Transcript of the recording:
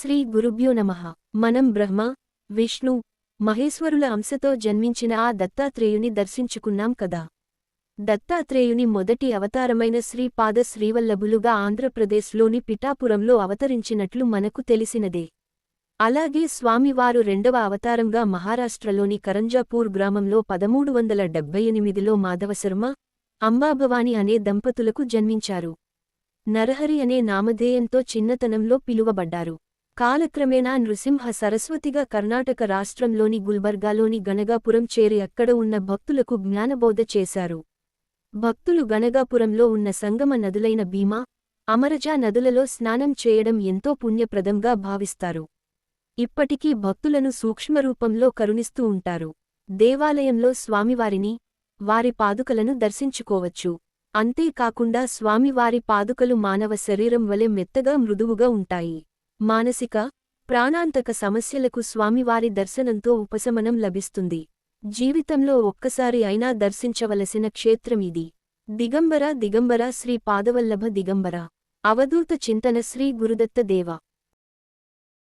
శ్రీ గురుభ్యో నమ. మనం బ్రహ్మ విష్ణు మహేశ్వరుల అంశతో జన్మించిన ఆ దత్తాత్రేయుని దర్శించుకున్నాం కదా. దత్తాత్రేయుని మొదటి అవతారమైన శ్రీపాద శ్రీవల్లభులుగా ఆంధ్రప్రదేశ్లోని పిఠాపురంలో అవతరించినట్లు మనకు తెలిసినదే. అలాగే స్వామివారు రెండవ అవతారంగా మహారాష్ట్రలోని కరంజాపూర్ గ్రామంలో పదమూడు వందల డెబ్బై ఎనిమిదిలో మాధవశర్మ అంబాభవాని అనే దంపతులకు జన్మించారు. నరహరి అనే నామధేయంతో చిన్నతనంలో పిలువబడ్డారు. కాలక్రమేణా నృసింహ సరస్వతిగా కర్ణాటక రాష్ట్రంలోని గుల్బర్గాలోని గణగాపురం చేరి అక్కడ ఉన్న భక్తులకు జ్ఞానబోధ చేశారు. భక్తులు గణగాపురంలో ఉన్న సంగమ నదులైన భీమా అమరజా నదులలో స్నానం చేయడం ఎంతో పుణ్యప్రదంగా భావిస్తారు. ఇప్పటికీ భక్తులను సూక్ష్మరూపంలో కరుణిస్తూ ఉంటారు. దేవాలయంలో స్వామివారిని వారి పాదుకలను దర్శించుకోవచ్చు. అంతేకాకుండా స్వామివారి పాదుకలు మానవ శరీరం వలె మెత్తగా మృదువుగా ఉంటాయి. మానసిక ప్రాణాంతక సమస్యలకు స్వామివారి దర్శనంతో ఉపశమనం లభిస్తుంది. జీవితంలో ఒక్కసారి అయినా దర్శించవలసిన క్షేత్రం ఇది. దిగంబర దిగంబర శ్రీ పాదవల్లభ దిగంబర. అవధూత చింతన శ్రీ గురుదత్త దేవ.